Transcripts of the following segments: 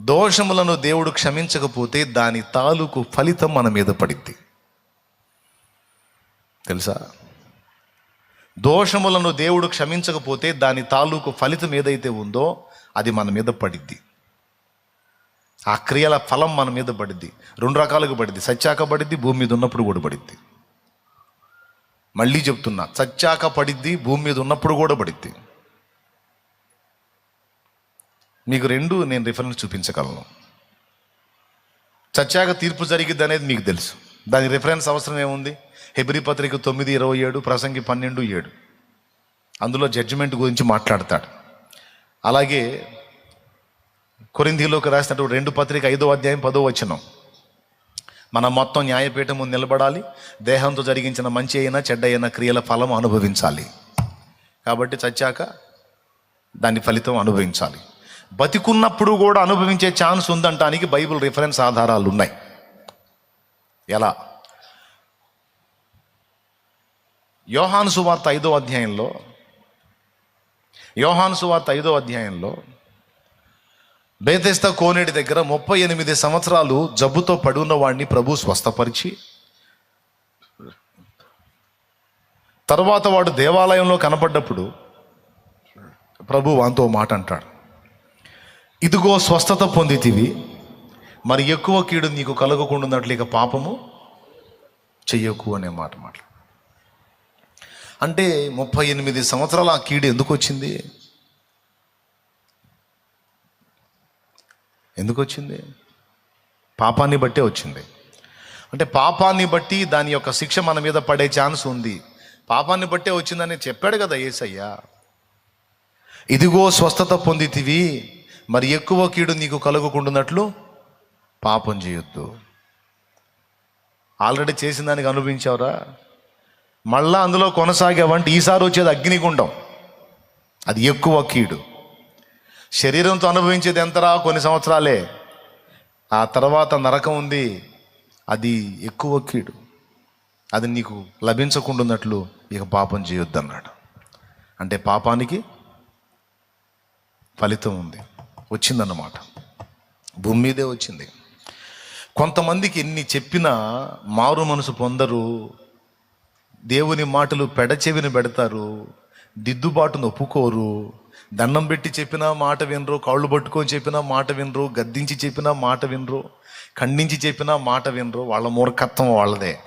దోషములను దేవుడు క్షమించకపోతే దాని తాలూకు ఫలితం మన మీద పడిద్ది. తెలుసా? దోషములను దేవుడు క్షమించకపోతే దాని తాలూకు ఫలితం ఏదైతే ఉందో అది మన మీద పడిద్ది. ఆ క్రియల ఫలం మన మీద పడిద్ది. రెండు రకాలుగా పడిద్ది. సచ్చాక పడిద్ది భూమి మీద ఉన్నప్పుడు కూడా పడిద్ది. మళ్ళీ చెప్తున్నా చచ్చాక పడిద్ది భూమి మీద ఉన్నప్పుడు కూడా పడిద్ది. మీకు రెండు నేను రిఫరెన్స్ చూపించగలను. చచ్చాక తీర్పు జరిగిద్ది అనేది మీకు తెలుసు. దాని రిఫరెన్స్ అవసరం ఏముంది? హెబ్రి పత్రిక తొమ్మిది ఇరవై ఏడు ప్రసంగి పన్నెండు ఏడు. అందులో జడ్జిమెంట్ గురించి మాట్లాడతాడు. అలాగే కొరింథీలోకి రాసినటువంటి రెండు పత్రిక ఐదో అధ్యాయం పదో వచనం. మనం మొత్తం న్యాయపీఠం ముందు నిలబడాలి. దేహంతో జరిగించిన మంచి అయినా చెడ్డ అయినా క్రియల ఫలం అనుభవించాలి. కాబట్టి చచ్చాక దాని ఫలితం అనుభవించాలి. బతికున్నప్పుడు కూడా అనుభవించే ఛాన్స్ ఉందంటానికి బైబిల్ రిఫరెన్స్ ఆధారాలు ఉన్నాయి. ఎలా? యోహాను సువార్త ఐదో అధ్యాయంలో యోహాను సువార్త ఐదో అధ్యాయంలో బేతెస్త కోనేటి దగ్గర ముప్పై ఎనిమిది సంవత్సరాలు జబ్బుతో పడున్న వాడిని ప్రభు స్వస్థపరిచి తర్వాత వాడు దేవాలయంలో కనపడ్డప్పుడు ప్రభు వాంతో మాట అంటాడు ఇదిగో స్వస్థత పొందితివి. మరి ఎక్కువ కీడు నీకు కలగకుండాన్నట్లు ఇక పాపము చెయ్యకు అనే మాట మాట అంటే ముప్పై ఎనిమిది సంవత్సరాల ఆ కీడు ఎందుకు వచ్చింది? ఎందుకు వచ్చింది? పాపాన్ని బట్టే వచ్చింది. అంటే పాపాన్ని బట్టి దాని యొక్క శిక్ష మన మీద పడే ఛాన్స్ ఉంది. పాపాన్ని బట్టే వచ్చిందని చెప్పాడు కదా ఏసయ్యా. ఇదిగో స్వస్థత పొందితివి. మరి ఎక్కువ కీడు నీకు కలుగుకుంటున్నట్లు పాపం చేయొద్దు. ఆల్రెడీ చేసిన దానికి అనుభవించావురా. మళ్ళా అందులో కొనసాగావంటే ఈసారి వచ్చేది అగ్నిగుండం. అది ఎక్కువ కీడు. శరీరంతో అనుభవించేది ఎంతరా? కొన్ని సంవత్సరాలే. ఆ తర్వాత నరకం ఉంది. అది ఎక్కువ కీడు. అది నీకు లభించకుండాన్నట్లు ఇక పాపం చేయొద్దన్నాడు. అంటే పాపానికి ఫలితం ఉంది. వచ్చిందన్నమాట. భూమి మీదే వచ్చింది. కొంతమందికి ఎన్ని చెప్పినా మారు మనసు పొందరు దేవుని మాటలు పెడచెవిని పెడతారు దిద్దుబాటును ఒప్పుకోరు దండం పెట్టి చెప్పినా మాట వినరు కాళ్ళు పట్టుకొని చెప్పినా మాట వినరు గద్దించి చెప్పినా మాట వినరు ఖండించి చెప్పినా మాట వినరు వాళ్ళ మూర్ఖత్వం వాళ్ళదే.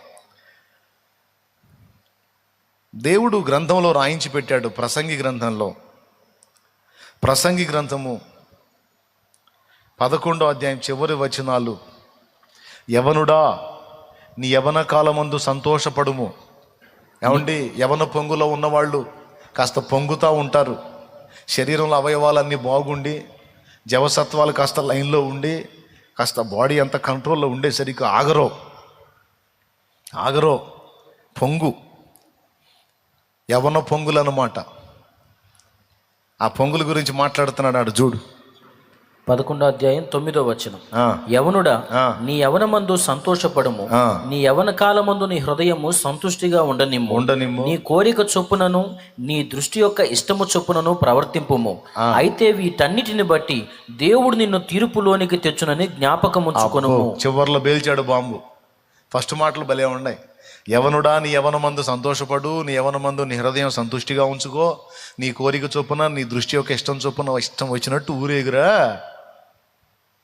దేవుడు గ్రంథంలో రాయించి పెట్టాడు ప్రసంగి గ్రంథంలో. ప్రసంగి గ్రంథము పదకొండో అధ్యాయం చివరి వచనాలు. యవనుడా నీ యవన కాలమందు సంతోషపడుము. ఏమండి? యవన పొంగులో ఉన్నవాళ్ళు కాస్త పొంగుతూ ఉంటారు. శరీరంలో అవయవాలన్నీ బాగుండి జవసత్వాలు కాస్త లైన్లో ఉండి కాస్త బాడీ అంత కంట్రోల్లో ఉండేసరికి ఆగరో. ఆగరో. పొంగు. యవన పొంగులు అన్నమాట ఆ పొంగుల గురించి మాట్లాడుతున్నాడు ఆడు చూడు. పదకొండో అధ్యాయం తొమ్మిదో వచనం. యవనుడా. నీ యవనమందు సంతోషపడము. ఆ. నీ యవన కాలమందు నీ హృదయము సంతుష్టిగా ఉండనిమ్ము. ఉండనిమ్ము. నీ కోరిక చొప్పునను నీ దృష్టి యొక్క ఇష్టము చొప్పునను ప్రవర్తింపుము. అయితే వీటన్నిటిని బట్టి దేవుడు నిన్ను తీర్పులోనికి తెచ్చునని జ్ఞాపకముంచుకొను ఓ, చివర్లో పేల్చాడు బాంబు. ఫస్ట్ మాటలు భలే ఉన్నాయి. యవనుడా నీ యవనమందు సంతోషపడు నీ యవనమందు నీ హృదయం సంతుష్టిగా ఉంచుకో. నీ కోరిక చొప్పున నీ దృష్టి యొక్క ఇష్టం చొప్పున ఇష్టం వచ్చినట్టు ఊరేగురా.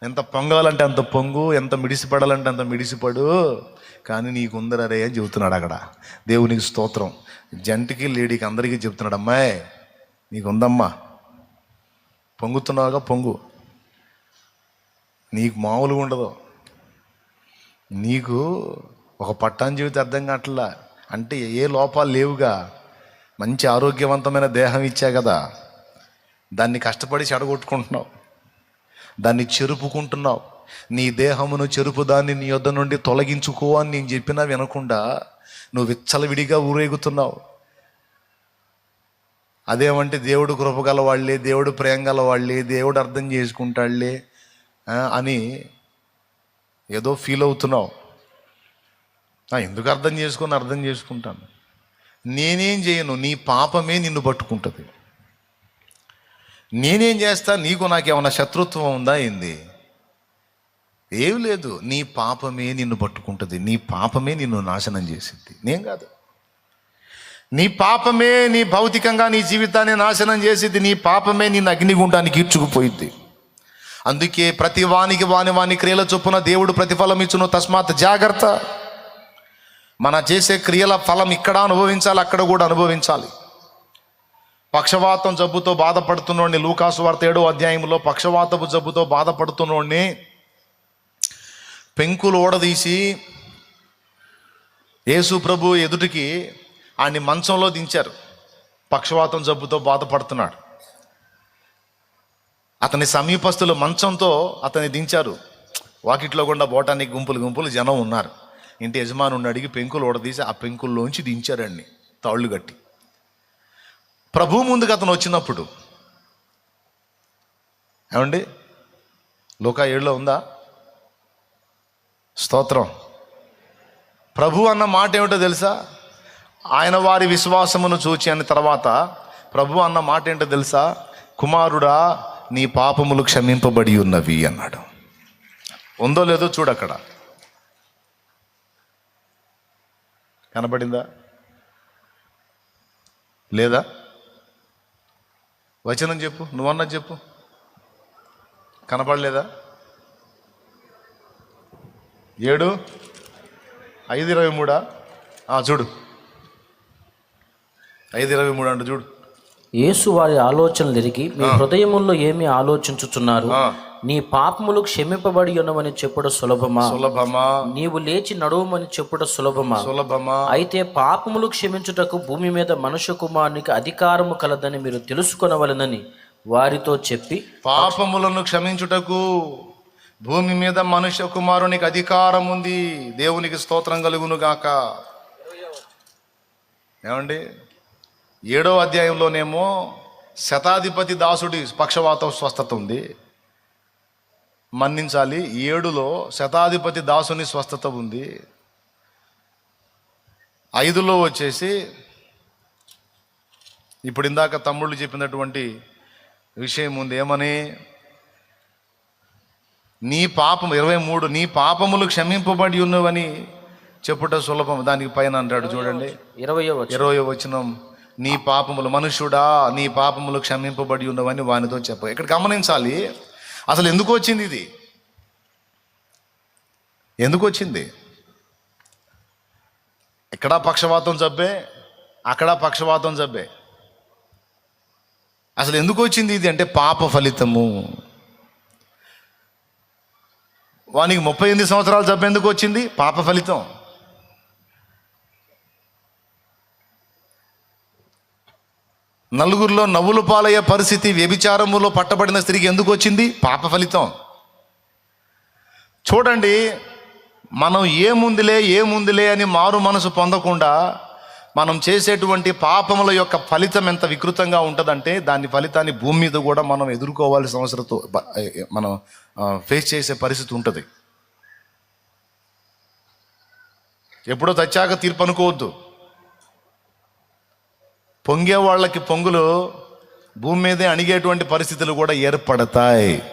ఎంత పొంగాలంటే అంత పొంగు ఎంత మిడిసిపడాలంటే అంత మిడిసిపడు. కానీ నీకు ఉందరే అని చెబుతున్నాడు అక్కడ. దేవునికి స్తోత్రం. జంటికి లేడీకి అందరికీ చెప్తున్నాడు అమ్మాయి నీకుందమ్మా. పొంగుతున్నావుగా పొంగు. నీకు మామూలుగా ఉండదు. నీకు ఒక పట్టాన్ జీవితం అర్థం కావట్లా? అంటే ఏ లోపాలు లేవుగా? మంచి ఆరోగ్యవంతమైన దేహం ఇచ్చా కదా. దాన్ని కష్టపడి చెడగొట్టుకుంటున్నావు. దాన్ని చెరుపుకుంటున్నావు. నీ దేహమును చెరుపు దాన్ని నీ యొద్ద నుండి తొలగించుకో అని నేను చెప్పినా వినకుండా నువ్వు విచ్చలవిడిగా ఊరేగుతున్నావు. అదేమంటే దేవుడు కృపగల వాళ్ళే దేవుడు ప్రేమ గల వాళ్ళే దేవుడు అర్థం చేసుకుంటాడులే అని ఏదో ఫీల్ అవుతున్నావు. ఎందుకు అర్థం చేసుకొని అర్థం చేసుకుంటాను? నేనేం చేయను నీ పాపమే నిన్ను పట్టుకుంటుంది. నేనేం చేస్తా? నీకు నాకేమన్నా శత్రుత్వం ఉందా ఏంది? ఏం లేదు. నీ పాపమే నిన్ను పట్టుకుంటుంది. నీ పాపమే నిన్ను నాశనం చేసింది. నేను కాదు. నీ పాపమే నీ భౌతికంగా నీ జీవితాన్ని నాశనం చేసింది. నీ పాపమే నిన్ను అగ్నిగుండానికి ఈడ్చుకుపోయింది అందుకే ప్రతి వానికి వాని వాని క్రియల చొప్పున దేవుడు ప్రతిఫలం ఇచ్చును. తస్మాత్ జాగ్రత్త. మన చేసే క్రియల ఫలం ఇక్కడ అనుభవించాలి అక్కడ కూడా అనుభవించాలి. పక్షవాతం జబ్బుతో బాధపడుతున్నోడిని లూకాసు వార్త ఏడో అధ్యాయంలో పక్షవాతపు జబ్బుతో బాధపడుతున్నోడిని పెంకులు ఓడదీసి యేసు ప్రభు ఎదుటికి ఆయన్ని మంచంలో దించారు. పక్షవాతం జబ్బుతో బాధపడుతున్నాడు. అతని సమీపస్తులు మంచంతో అతన్ని దించారు. వాకిట్లో గుండా పోవటానికి గుంపులు గుంపులు జనం ఉన్నారు. ఇంటి యజమానుడిని అడిగి పెంకులు ఓడదీసి ఆ పెంకుల్లోంచి దించారండి తాళ్ళు కట్టి. ప్రభు ముందుకు అతను వచ్చినప్పుడు. ఏమండి? లోకా ఏడులో ఉందా? స్తోత్రం. ప్రభు అన్న మాట ఏమిటో తెలుసా? ఆయన వారి విశ్వాసమును చూచి అన్న తర్వాత ప్రభు అన్న మాట ఏంటో తెలుసా? కుమారుడా నీ పాపములు క్షమింపబడి ఉన్నవి అన్నాడు. ఉందో లేదో చూడక్కడ కనబడిందా? లేదా? వచనం చెప్పు నువ్వన్నా చెప్పు. కనపడలేదా? ఏడు ఐదు ఇరవై మూడా? ఆ, చూడు. ఐదు ఇరవై మూడు అంటే చూడు. యేసు వారి ఆలోచనలు ఎరిగి మీ హృదయముల్లో ఏమి ఆలోచించుచున్నారు. నీ పాపములు క్షమింపబడి ఉన్నవని చెప్పుట సులభమా? సులభమా? నీవు లేచి నడువమని చెప్పుట సులభమా? సులభమా? అయితే పాపములు క్షమించుటకు భూమి మీద మనుష్య కుమారునికి అధికారము కలదని మీరు తెలుసుకొనవలనని వారితో చెప్పి పాపములను క్షమించుటకు భూమి మీద మనుష్య కుమారునికి అధికారం ఉంది. దేవునికి స్తోత్రం కలుగును గాక ఏమండి? ఏడో అధ్యాయంలోనేమో శతాధిపతి దాసుడి పక్షవాత స్వస్థత ఉంది. మన్నించాలి. ఏడులో శతాధిపతి దాసుని స్వస్థత ఉంది. ఐదులో వచ్చేసి ఇప్పుడు ఇందాక తమ్ముళ్ళు చెప్పినటువంటి విషయం ఉంది. ఏమని? నీ పాపం ఇరవై మూడు నీ పాపములు క్షమింపబడి ఉన్నవని చెప్పుట సులభం. దానికి పైన అంటాడు చూడండి. ఇరవయో వచనం. ఇరవై వచనం. నీ పాపములు మనుష్యుడా నీ పాపములు క్షమింపబడి ఉన్నవని వానితో చెప్ప. ఇక్కడ గమనించాలి అసలు ఎందుకు వచ్చింది ఇది? ఎందుకు వచ్చింది? ఇక్కడ పక్షవాతం జబ్బే అక్కడ పక్షవాతం జబ్బే. అసలు ఎందుకు వచ్చింది ఇది అంటే పాప ఫలితము. వానికి ముప్పై ఎనిమిది సంవత్సరాలు జబ్బు ఎందుకు వచ్చింది? పాప ఫలితం. నలుగురిలో నవ్వులు పాలయ్యే పరిస్థితి వ్యభిచారములో పట్టబడిన స్త్రీకి ఎందుకు వచ్చింది? పాప ఫలితం. చూడండి మనం ఏముందిలే ఏముందిలే అని మారు మనసు పొందకుండా మనం చేసేటువంటి పాపముల యొక్క ఫలితం ఎంత వికృతంగా ఉంటుందంటే దాని ఫలితాన్ని భూమి మీద కూడా మనం ఎదుర్కోవాల్సిన అవసరంతో మనం ఫేస్ చేసే పరిస్థితి ఉంటుంది. ఎప్పుడో తెచ్చాక తీర్పు అనుకోవద్దు. పొంగే వాళ్ళకి పొంగులు భూమి మీదే అణిగేటువంటి పరిస్థితులు కూడా ఏర్పడతాయి.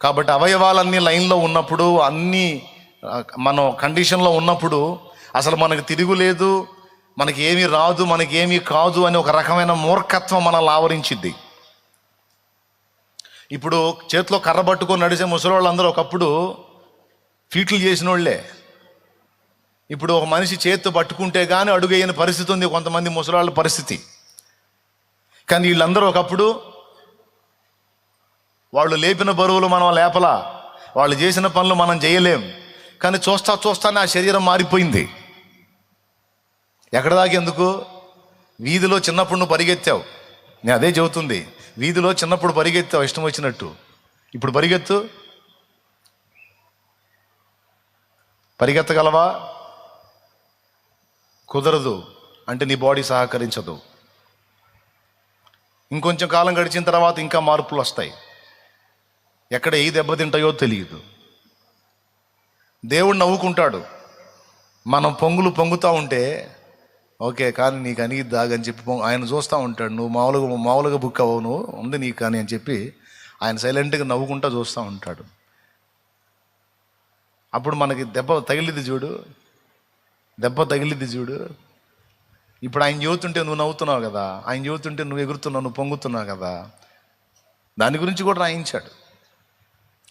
కాబట్టి అవయవాలన్నీ లైన్లో ఉన్నప్పుడు అన్నీ మనం కండిషన్లో ఉన్నప్పుడు అసలు మనకు తిరుగులేదు మనకి ఏమీ రాదు మనకి ఏమీ కాదు అని ఒక రకమైన మూర్ఖత్వం మనల్ని ఆవరించింది ఇప్పుడు చేతిలో కర్ర పట్టుకొని నడిచే ముసలోళ్ళందరూ ఒకప్పుడు ఫీట్లు చేసిన వాళ్ళే ఇప్పుడు ఒక మనిషి చేత్తో పట్టుకుంటే కానీ అడుగయ్యని పరిస్థితి ఉంది కొంతమంది ముసలాళ్ళ పరిస్థితి. కానీ వీళ్ళందరూ ఒకప్పుడు వాళ్ళు లేపిన బరువులు మనం లేపలా వాళ్ళు చేసిన పనులు మనం చేయలేం. కానీ చూస్తా చూస్తానే ఆ శరీరం మారిపోయింది. ఎక్కడ దాకెందుకు వీధిలో చిన్నప్పుడు నువ్వు పరిగెత్తావు. నేను అదే చెబుతుంది వీధిలో చిన్నప్పుడు పరిగెత్తావు ఇష్టం వచ్చినట్టు. ఇప్పుడు పరిగెత్తు. పరిగెత్తగలవా? కుదరదు అంటే నీ బాడీ సహకరించదు. ఇంకొంచెం కాలం గడిచిన తర్వాత ఇంకా మార్పులు వస్తాయి. ఎక్కడ ఏ దెబ్బతింటాయో తెలియదు. దేవుడు నవ్వుకుంటాడు. మనం పొంగులు పొంగుతూ ఉంటే ఓకే కానీ నీకు అని దాగని చెప్పి ఆయన చూస్తూ ఉంటాడు. నువ్వు మామూలుగా మామూలుగా బుక్ అవ్వవు నువ్వు ఉంది నీకు కానీ అని చెప్పి ఆయన సైలెంట్గా నవ్వుకుంటా చూస్తూ ఉంటాడు. అప్పుడు మనకి దెబ్బ తగిలిది చూడు. దెబ్బ తగిలిద్ది చూడు. ఇప్పుడు ఆయన చెబుతుంటే నువ్వు నవ్వుతున్నావు కదా ఆయన చెబుతుంటే నువ్వు ఎగురుతున్నావు నువ్వు పొంగుతున్నావు కదా. దాని గురించి కూడా రాయించాడు.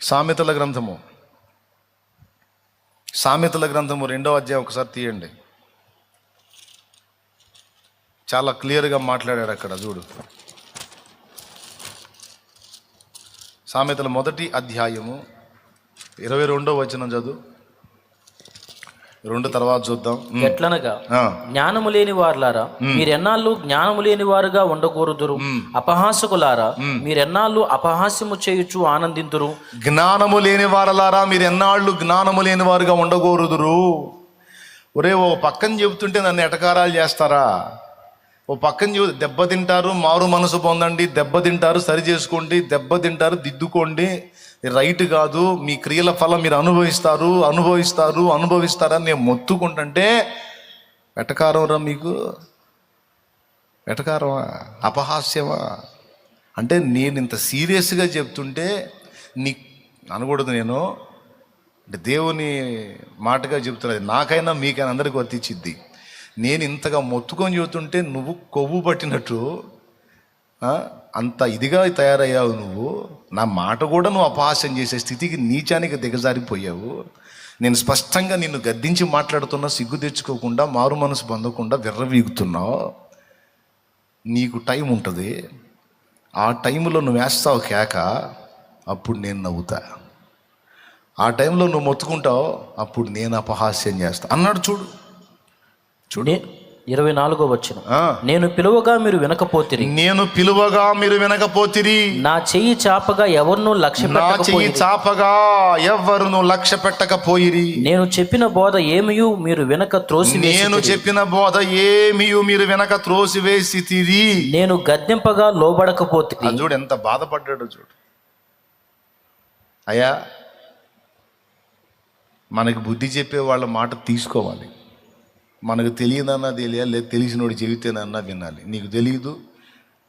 సామెతల గ్రంథము. సామెతల గ్రంథము రెండవ అధ్యాయం ఒకసారి తీయండి. చాలా క్లియర్గా మాట్లాడాడు అక్కడ చూడు. సామెతల మొదటి అధ్యాయము ఇరవై రెండో వచనం చదువు. రెండు తర్వాత చూద్దాం. ఎట్లనగా జ్ఞానము లేని వారులారా మీరెన్నాళ్ళు జ్ఞానము లేని వారుగా ఉండకూడదురు అపహాసకులారా మీరెన్నాళ్ళు అపహాస్యము చేయుచు ఆనందింతురు జ్ఞానము లేని వారలారా మీరు ఎన్నాళ్ళు జ్ఞానము లేని వారుగా ఉండకూడదురు ఒరే ఓ పక్కన చెబుతుంటే నన్ను ఎటకారాలు చేస్తారా? ఓ పక్కన చూ దెబ్బతింటారు మారు మనసు పొందండి దెబ్బతింటారు సరి చేసుకోండి దెబ్బతింటారు దిద్దుకోండి. రైట్ కాదు మీ క్రియల ఫలం మీరు అనుభవిస్తారు అనుభవిస్తారు అనుభవిస్తారని నేను మొత్తుకుంటుంటే వెటకారంరా రా మీకు? వెటకారమా అపహాస్యమా? అంటే నేను ఇంత సీరియస్గా చెప్తుంటే నీ అనకూడదు నేను. అంటే దేవుని మాటగా చెప్తున్నది నాకైనా మీకైనా అందరికీ వర్తించిద్ది. నేను ఇంతగా మొత్తుకొని చెబుతుంటే నువ్వు కొవ్వు పట్టినట్టు అంత ఇదిగా తయారయ్యావు నువ్వు. నా మాట కూడా నువ్వు అపహాస్యం చేసే స్థితికి నీచానికి దిగజారిపోయావు. నేను స్పష్టంగా నిన్ను గద్దించి మాట్లాడుతున్నా సిగ్గు తెచ్చుకోకుండా మారు మనసు పొందకుండా విర్రవీగుతున్నావు. నీకు టైం ఉంటుంది. ఆ టైంలో నువ్వు వేస్తావు కేక అప్పుడు నేను నవ్వుతా. ఆ టైంలో నువ్వు మొత్తుకుంటావు అప్పుడు నేను అపహాస్యం చేస్తా. అన్నాడు చూడు. చూడు. ఇరవై నాలుగో వచ్చిన నేను పిలువగా మీరు వినకపోతిరి. నేను పిలువగా మీరు వినకపోతిరి. నా చెయ్యి చాపగా ఎవరినూ లక్ష్య నా చెయ్యి చాపగా ఎవ్వరును లక్ష్య పెట్టకపోయిరి. నేను చెప్పిన బోధ ఏమియు మీరు వినక త్రోసి నేను చెప్పిన బోధ ఏమీ మీరు వెనక త్రోసివేసి తిరి నేను గద్దెంపగా లోబడకపోతే చూడు ఎంత బాధపడ్డాడు చూడు. అయ్యా మనకి బుద్ధి చెప్పే వాళ్ళ మాట తీసుకోవాలి. మనకు తెలియదన్నా తెలియాలి లేదు తెలిసినోడు చెబితేనన్నా వినాలి. నీకు తెలియదు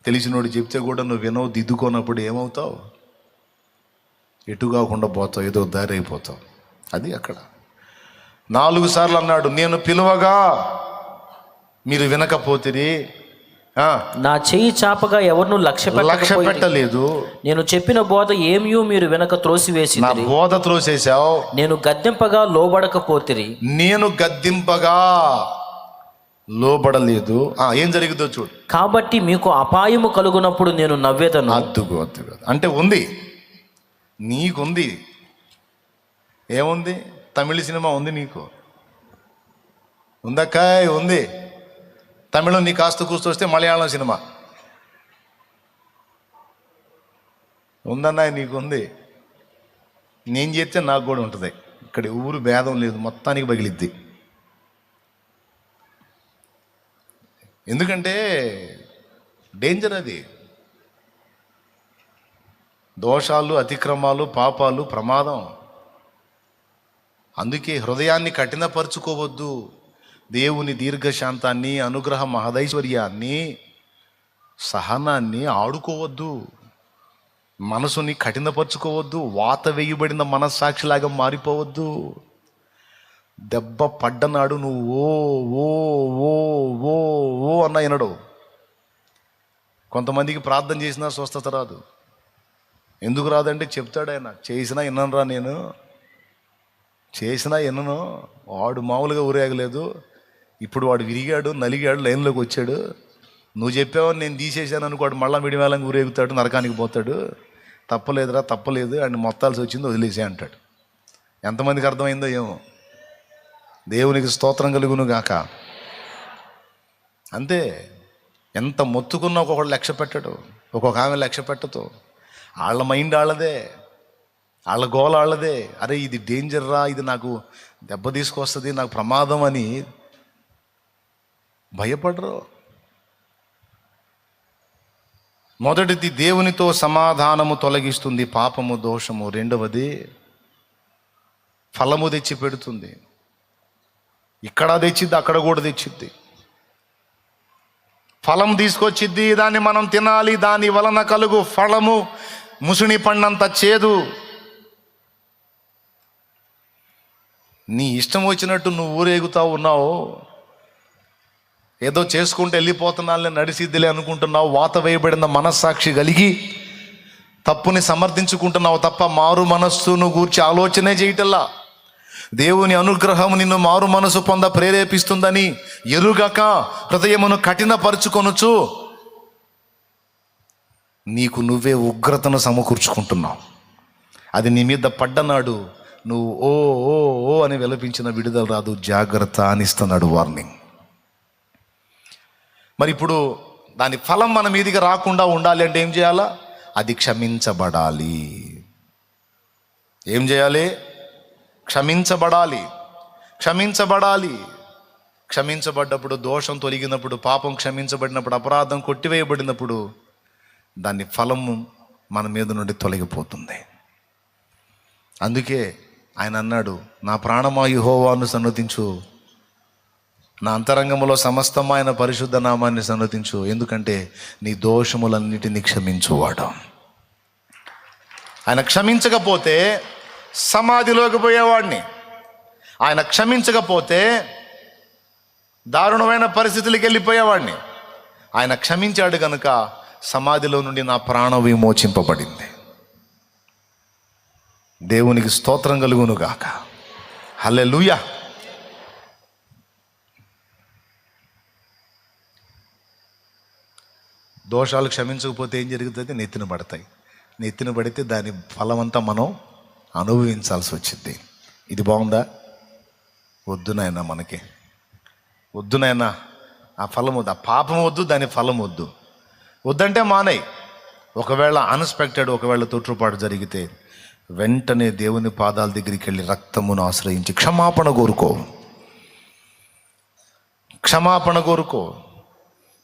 తెలిసినోడు చెప్తే కూడా నువ్వు వినవు దిద్దుకోనప్పుడు ఏమవుతావు? ఎటు కాకుండా పోతావు ఏదో దారి అయిపోతావు. అది అక్కడ. నాలుగు సార్లు అన్నాడు నేను పిలువగా మీరు వినకపోతిరి నా చెయ్యి చాపగా ఎవరినూ లక్ష్య లక్ష్య పెట్టలేదు నేను చెప్పిన బోధ ఏమియు మీరు వెనక త్రోసివేసి నా బోధ త్రోసేసావు నేను గద్దెంపగా లోబడకపోతిరి. నేను గద్దింపగా లోబడలేదు. ఏం జరిగిందో చూడు. కాబట్టి మీకు అపాయము కలుగునప్పుడు నేను నవ్వేదను. అద్దుకు అద్దుకు. అంటే ఉంది. నీకుంది. ఏముంది? తమిళ సినిమా ఉంది నీకు. ఉందక్కాయ్ ఉంది. తమిళం నీ కాస్త కూస్తొస్తే మలయాళం సినిమా. ఉందన్నా నీకుంది. నేను చేస్తే నాకు కూడా ఉంటుంది. ఇక్కడ ఊరు భేదం లేదు మొత్తానికి పగిలిద్ది. ఎందుకంటే డేంజర్ అది. దోషాలు అతిక్రమాలు పాపాలు ప్రమాదం. అందుకే హృదయాన్ని కఠినపరుచుకోవద్దు. దేవుని దీర్ఘశాంతాన్ని అనుగ్రహ మహదైశ్వర్యాన్ని సహనాన్ని ఆడుకోవద్దు. మనసుని కఠినపరుచుకోవద్దు. వాత వేయబడిన మనస్సాక్షిలాగా మారిపోవద్దు. దెబ్బ పడ్డనాడు నువ్వు ఓ ఓ ఓ ఓ ఓ అన్న వినడు. కొంతమందికి ప్రార్థన చేసినా స్వస్థత రాదు. ఎందుకు రాదంటే చెప్తాడు ఆయన చేసినా విన్నానురా నేను. చేసినా వినను. వాడు మామూలుగా ఊరేగలేదు. ఇప్పుడు వాడు విరిగాడు నలిగాడు లైన్లోకి వచ్చాడు. నువ్వు చెప్పావని నేను తీసేశాను అనుకోడు మళ్ళా మిడిమేళంగా ఊరేగుతాడు నరకానికి పోతాడు. తప్పలేదురా తప్పలేదు అండ్ మొత్తాల్సి వచ్చింది వదిలేసే అంటాడు. ఎంతమందికి అర్థమైందో ఏమో. దేవునికి స్తోత్రం కలుగును గాక. అంతే. ఎంత మొత్తుకున్నా ఒక్కొక్కడు లక్ష్య పెట్టడు. ఒక్కొక్క ఆమె లక్ష్య పెట్టదు. వాళ్ళ మైండ్ వాళ్ళదే. వాళ్ళ గోల వాళ్ళదే. అరే ఇది డేంజర్ రా ఇది నాకు దెబ్బ తీసుకొస్తుంది నాకు ప్రమాదం అని భయపడరు. మొదటిది దేవునితో సమాధానము తొలగిస్తుంది పాపము దోషము. రెండవది ఫలము తెచ్చి పెడుతుంది. ఇక్కడ తెచ్చిద్ది అక్కడ కూడా తెచ్చిద్ది. ఫలం తీసుకొచ్చిద్ది దాన్ని మనం తినాలి. దాని వలన కలుగు ఫలము ముసుని పండంత చేదు. నీ ఇష్టం వచ్చినట్టు నువ్వు ఊరేగుతా ఉన్నావు. ఏదో చేసుకుంటూ వెళ్ళిపోతున్నానులే నడిసిద్దిలే అనుకుంటున్నావు వాత వేయబడిన మనస్సాక్షి కలిగి తప్పుని సమర్థించుకుంటున్నావు తప్ప మారు మనస్సును గూర్చి ఆలోచనే చేయటల్లా. దేవుని అనుగ్రహం నిన్ను మారు మనసు పొంద ప్రేరేపిస్తుందని ఎరుగక హృదయమును కఠినపరుచుకొనుచు నీకు నువ్వే ఉగ్రతను సమకూర్చుకుంటున్నావు. అది నీ మీద పడ్డనాడు నువ్వు ఓ ఓ ఓ అని విలపించిన విడుదల రాదు జాగ్రత్త అనిస్తున్నాడు వార్నింగ్. మరి ఇప్పుడు దాని ఫలం మన మీదికి రాకుండా ఉండాలి అంటే ఏం చేయాలా? అది క్షమించబడాలి. ఏం చేయాలి? క్షమించబడాలి. క్షమించబడాలి. క్షమించబడ్డప్పుడు దోషం తొలగినప్పుడు పాపం క్షమించబడినప్పుడు అపరాధం కొట్టివేయబడినప్పుడు దాని ఫలము మన మీద నుండి తొలగిపోతుంది. అందుకే ఆయన అన్నాడు నా ప్రాణమా యెహోవాను సన్నతించు. నా అంతరంగంలో సమస్తమైన పరిశుద్ధ నామాన్ని సన్నతించు ఎందుకంటే నీ దోషములన్నిటినీ క్షమించువాడు. ఆయన క్షమించకపోతే సమాధిలోకి పోయేవాడిని. ఆయన క్షమించకపోతే దారుణమైన పరిస్థితులకి వెళ్ళిపోయేవాడిని. ఆయన క్షమించాడు కనుక సమాధిలో నుండి నా ప్రాణం విమోచింపబడింది. దేవునికి స్తోత్రం కలుగును హలే లూయా దోషాలు క్షమించకపోతే ఏం జరుగుతుంది? నెత్తిన పడతాయి. నెత్తిన పడితే దాని ఫలమంతా మనం అనుభవించాల్సి వచ్చింది. ఇది బాగుందా? వద్దునాయన్న మనకి. వద్దునాయన్న ఆ ఫలం వద్దు. ఆ పాపం వద్దు దాని ఫలం వద్దు. వద్దంటే మానేయి. ఒకవేళ అన్ఎక్స్పెక్టెడ్ ఒకవేళ తొట్టుపాటు జరిగితే వెంటనే దేవుని పాదాల దగ్గరికి వెళ్ళి రక్తమును ఆశ్రయించి క్షమాపణ కోరుకో. క్షమాపణ కోరుకో.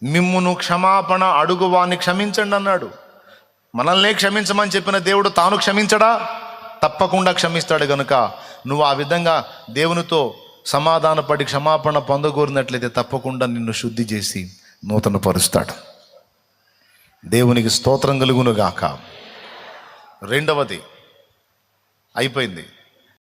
మిమ్మును క్షమాపణ అడుగువాన్ని క్షమించండి అన్నాడు. మనల్నే క్షమించమని చెప్పిన దేవుడు తాను క్షమించడా? తప్పకుండా క్షమిస్తాడు గనుక. నువ్వు ఆ విధంగా దేవునితో సమాధానపడి క్షమాపణ పొందగోరినట్లయితే తప్పకుండా నిన్ను శుద్ధి చేసి నూతన పరుస్తాడు దేవునికి స్తోత్రం కలుగునుగాక. రెండవది అయిపోయింది.